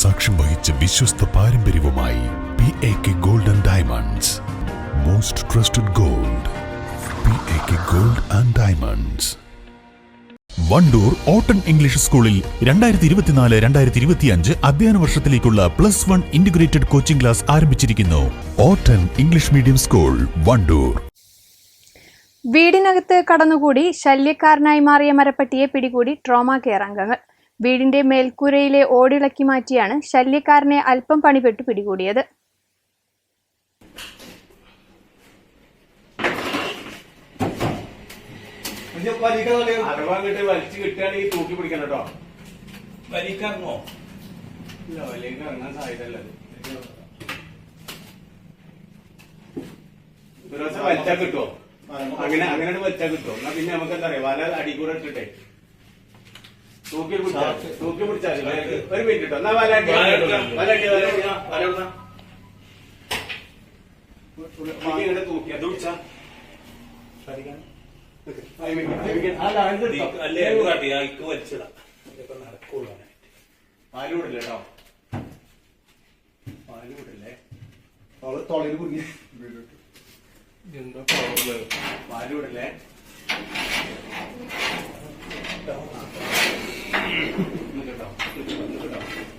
സാക്ഷ്യം വഹിച്ച വിശ്വസ്ത പാരമ്പര്യവുമായി P A K gold and diamonds most trusted gold P A K gold and diamonds Wandoor ഓട്ടൺ English സ്കൂളിൽ രണ്ടായിരത്തി ഇരുപത്തിനാല് രണ്ടായിരത്തി ഇരുപത്തിയഞ്ച് അധ്യയന വർഷത്തിലേക്കുള്ള plus one integrated coaching class ആരംഭിച്ചിരിക്കുന്നു. ഓട്ടൺ ഇംഗ്ലീഷ് മീഡിയം സ്കൂൾ വണ്ടൂർ. വീടിനകത്ത് കടന്നുകൂടി ശല്യക്കാരനായി മാറിയ മരപ്പട്ടിയെ പിടികൂടി ട്രോമ കെയർ അംഗങ്ങൾ. വീടിന്റെ മേൽക്കൂരയിലെ ഓടിളക്കി മാറ്റിയാണ് ശല്യക്കാരനെ അല്പം പണിപെട്ട് പിടികൂടിയത്. വലിച്ചു കിട്ടുകയാണെങ്കിൽ തൂക്കി പിടിക്കണം കേട്ടോ. വലിക്കറങ്ങോ ഇല്ല വലിയ ഇറങ്ങാൻ സാധ്യതല്ല ഒരു ദിവസം വലിച്ചാൽ കിട്ടുമോ അങ്ങനെ അങ്ങനെ വലിച്ചാൽ കിട്ടുമോ എന്നാ പിന്നെ നമുക്ക് എന്താ പറയാ വല അടി കൂടെ ഇട്ടിട്ടെ. തൂക്കി പിടിച്ചാൽ തൂക്കി പിടിച്ചാൽ ഒരു മിനിറ്റ് കേട്ടോ. എന്നാ വലാട്ടി വലാട്ടി വല എടുക്കാം. വല അടി വല അടി വല ഇടണം. എനിക്ക് ഇങ്ങോട്ട് തൂക്കി അത് പിടിച്ചാ അല്ല കാട്ടി. അയക്ക് വലിച്ചിടാം. ഇതൊക്കെ നടക്കുള്ളൂ പാൽ വിടില്ല കേട്ടോ. പാൽ വിടില്ലേ എന്താ പ്രോബ്ലം പാൽ വിടില്ലേ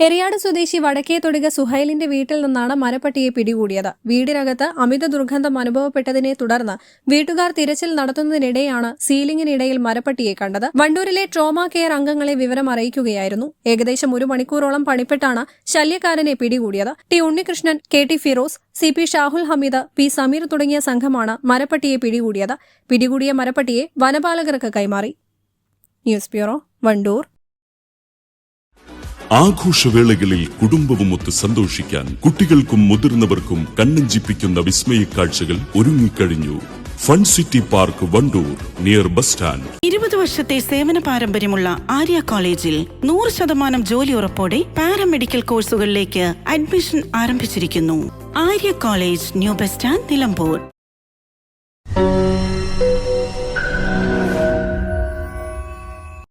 എറിയാട് സ്വദേശി വടക്കേ തൊടുക സുഹൈലിന്റെ വീട്ടിൽ നിന്നാണ് മരപ്പട്ടിയെ പിടികൂടിയത്. വീടിനകത്ത് അമിത ദുർഗന്ധം അനുഭവപ്പെട്ടതിനെ തുടർന്ന് വീട്ടുകാർ തിരച്ചിൽ നടത്തുന്നതിനിടെയാണ് സീലിംഗിനിടയിൽ മരപ്പട്ടിയെ കണ്ടത്. വണ്ടൂരിലെ ട്രോമ കെയർ അംഗങ്ങളെ വിവരം അറിയിക്കുകയായിരുന്നു. ഏകദേശം ഒരു മണിക്കൂറോളം പണിപ്പെട്ടാണ് ശല്യക്കാരനെ പിടികൂടിയത്. T Unnikrishnan K T Firoz C P Shahul Hameed P Sameer തുടങ്ങിയ സംഘമാണ് മരപ്പട്ടിയെ പിടികൂടിയത്. പിടികൂടിയ മരപ്പട്ടിയെ വനപാലകർക്ക് കൈമാറി. News bureau Wandoor. ആഘോഷവേളകളിൽ കുടുംബവുമൊത്ത് സന്തോഷിക്കാൻ കുട്ടികൾക്കും മുതിർന്നവർക്കും കണ്ണഞ്ചിപ്പിക്കുന്ന വിസ്മയ കാഴ്ചകൾ ഒരുങ്ങിക്കഴിഞ്ഞു. Fun city park Wandoor near bus stand. ഇരുപത് വർഷത്തെ സേവന പാരമ്പര്യമുള്ള ആര്യ കോളേജിൽ നൂറ് ശതമാനം ജോലി ഉറപ്പോടെ പാരാമെഡിക്കൽ കോഴ്സുകളിലേക്ക് അഡ്മിഷൻ ആരംഭിച്ചിരിക്കുന്നു. Arya college new bus stand Nilambur.